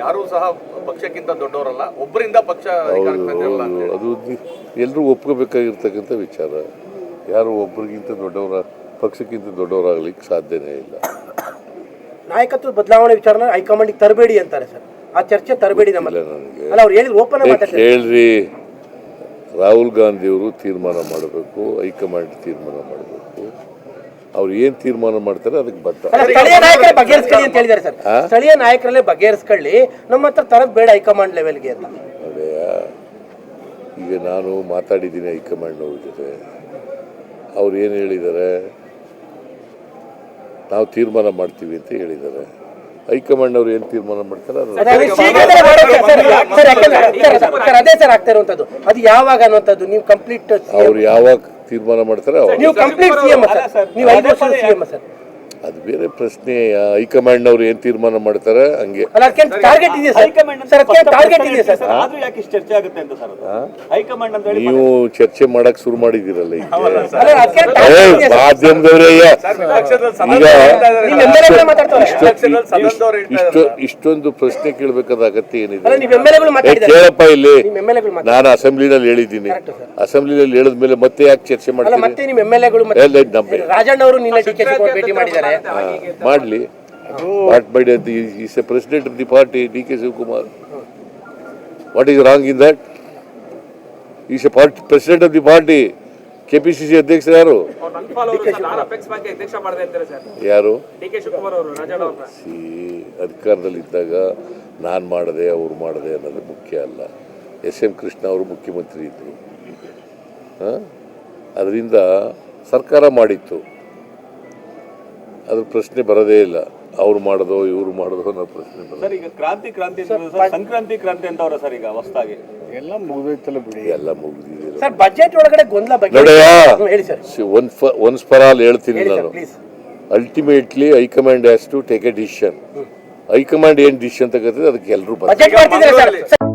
ಯಾರೂ ಸಹ ಪಕ್ಷಕ್ಕಿಂತ ದೊಡ್ಡವರಲ್ಲ ಒಬ್ಬರಿಂದ ಪಕ್ಷ ಅದು ಎಲ್ಲರೂ ಒಪ್ಕೋಬೇಕಾಗಿರ್ತಕ್ಕಂಥ ವಿಚಾರ. ಯಾರು ಒಬ್ಬರಿಗಿಂತ ದೊಡ್ಡವರ ಪಕ್ಷಕ್ಕಿಂತ ದೊಡ್ಡವರಾಗ್ಲಿಕ್ಕೆ ಸಾಧ್ಯನೇ ಇಲ್ಲ. ನಾಯಕತ್ವ ಬದಲಾವಣೆ ವಿಚಾರನ ಹೈಕಮಾಂಡ್ ತರಬೇಡಿ ಅಂತಾರೆ ಸರ್. ಆ ಚರ್ಚೆ ತರಬೇಡಿ ನಮ್ಮ ಇಲ್ಲ ನನಗೆ. ಅಲ್ಲ ಅವರು ಹೇಳಿದ್ರು ಓಪನ್ ಏ, ಮಾತಾಡ್ತಾರೆ. ಕೇಳ್ರಿ. ರಾಹುಲ್ ಗಾಂಧಿಯವರು ತೀರ್ಮಾನ ಮಾಡಬೇಕು ಹೈಕಮಾಂಡ್ ತೀರ್ಮಾನ ಮಾಡಬೇಕು. ಅವ್ರು ಏನು ತೀರ್ಮಾನ ಮಾಡ್ತಾರೆ ಅದಕ್ಕೆ ಬರ್ತಾರೆ ಸ್ಥಳೀಯ ನಾಯಕರೇ ಬಗೆಹರಿಸ್ಕೊಳ್ಳಿ ಅಂತ ಹೇಳಿದ್ದಾರೆ ಸರ್? ಸ್ಥಳೀಯ ನಾಯಕರಲ್ಲೇ ಬಗೆಹರಿಸ್ಕೊಳ್ಳಿ ನಮ್ಮ ಹತ್ರ ತರದ್ ಬೇಡ ಹೈಕಮಾಂಡ್ ಲೆವೆಲ್ಗೆ ಅಂತ ಈಗ ನಾನು ಮಾತಾಡಿದ್ದೀನಿ ಹೈಕಮಾಂಡ್ನವ್ರ ಜೊತೆ ಅವ್ರು ಏನು ಹೇಳಿದ್ದಾರೆ ನಾವು ತೀರ್ಮಾನ ಮಾಡ್ತೀವಿ ಅಂತ ಹೇಳಿದ್ದಾರೆ ಹೈಕಮಾಂಡ್ ಅವರು ಏನು ತೀರ್ಮಾನ ಮಾಡ್ತಾರೆ ಅದು ಯಾವಾಗ ಅನ್ನುವಂಥದ್ದು ನೀವು ಕಂಪ್ಲೀಟ್ ಅವ್ರು ಯಾವಾಗ ತೀರ್ಮಾನ ಮಾಡ್ತಾರೆ ಅವರು. ನೀವು ಕಂಪ್ಲೀಟ್ ಸಿಎಂ ಸರ್. ನೀವು ಐದು ವರ್ಷದ ಸಿಎಂ ಸರ್. ಅದು ಬೇರೆ ಪ್ರಶ್ನೆ ಹೈಕಮಾಂಡ್ನವ್ರು ಏನು ತೀರ್ಮಾನ ಮಾಡ್ತಾರೆ ಹಂಗೆ. ಅಲ್ಲ ಟಾರ್ಗೆಟ್ ಇದೆ ಸರ್? ಸರ್ ಟಾರ್ಗೆಟ್ ಇದೆ ಸರ್? ಆದ್ರೂ ಯಾಕೆ ಇಷ್ಟು ಚರ್ಚೆ ಆಗುತ್ತೆ ಅಂತ ಸರ್ ಅದು? ಹೈಕಮಾಂಡ್ ಅಂತ ಹೇಳಿ ನೀವು ಚರ್ಚೆ ಮಾಡಕ್ ಶುರು ಮಾಡಿದಿರಲ್ಲ ಈಗ. ಮಾಧ್ಯಮದವರೇ ಇಷ್ಟು ಇಷ್ಟೊಂದು ಪ್ರಶ್ನೆ ಕೇಳಬೇಕಾದ ಅಗತ್ಯ ಏನಿದೆ? ಕೇಳಪ್ಪ ಇಲ್ಲಿ. ನಾನು ಅಸೆಂಬ್ಲಿನಲ್ಲಿ ಹೇಳಿದ್ದೀನಿ. ಅಸೆಂಬ್ಲಿನಲ್ಲಿ ಹೇಳಿದ್ಮೇಲೆ ಮತ್ತೆ ಯಾಕೆ ಚರ್ಚೆ ಮಾಡ್ತಾರೆ? ಮಾಡ್ತೀನಿ ಮತ್ತೆ ನಿಮ್ಮ. ಎಂ ಎಲ್ ಎಗಳು ರಾಜಣ್ಣ ಅವರು ನಿನ್ನೆ ಟಿಕೆಟ್ ಭೇಟಿ ಮಾಡಿದ್ದಾರೆ. ಮಾಡಲಿ. What my is a president of the party D K Shivakumar what is wrong in that is a party president of the party K P C C ಅಧ್ಯಕ್ಷರು ಯಾರು? ಬಗ್ಗೆ ಅಧ್ಯಕ್ಷ ಮಾಡದೆ ಅಂತಾರೆ ಸರ್. ಯಾರು? ಡಿ ಕೆ ಇದ್ದಾಗ ಸಿ ನಾನು ಮಾಡಿದೆ ಅವ್ರು ಮಾಡಿದೆ ಅನ್ನೋದು ಮುಖ್ಯ ಅಲ್ಲ. ಎಸ್ ಎಂ ಕೃಷ್ಣ ಅವರು ಮುಖ್ಯಮಂತ್ರಿ ಇದ್ದರು ಅದರಿಂದ ಸರ್ಕಾರ ಮಾಡಿತ್ತು. ಅದ್ರ ಪ್ರಶ್ನೆ ಬರೋದೇ ಇಲ್ಲ. ಅವ್ರು ಮಾಡೋದೋ ಇವ್ರು ಮಾಡೋದೋ ಅನ್ನೋ ಪ್ರಶ್ನೆ ಬರೋದು ಸರ್ ಈಗ ಕ್ರಾಂತಿ ಕ್ರಾಂತಿ ಅಂತ ಸರ್ ಸಂಕ್ರಾಂತಿ ಕ್ರಾಂತಿ ಅಂತ ಅವ್ರ ಸರ್ ಈಗ ಹೊಸದಾಗಿ. ಎಲ್ಲ ಮುಗಿದೋಯ್ತಲ್ಲ ಬಿಡಿ. ಎಲ್ಲ ಮುಗಿದಿದೆ. ಸರ್ ಬಜೆಟ್ ಒಳಗಡೆ ಗೊಂದಲ ಬಗ್ಗೆ ನೋಡಯ್ಯ ಹ್ಮ್, ಹೇಳಿ sir. One once for all ಹೇಳ್ತೀನಿ ಹೇಳಿ ಸರ್ ನಾನು. Please ultimately high command has to take a decision high command ಏನು ಡಿಸಿಷನ್ ತಗೋತದೆ ಅದಕ್ಕೆ ಎಲ್ಲರೂ ಬರ್ತಾರೆ. ಬಜೆಟ್ ಮಾಡ್ತಿದ್ದಾರೆ ಸರ್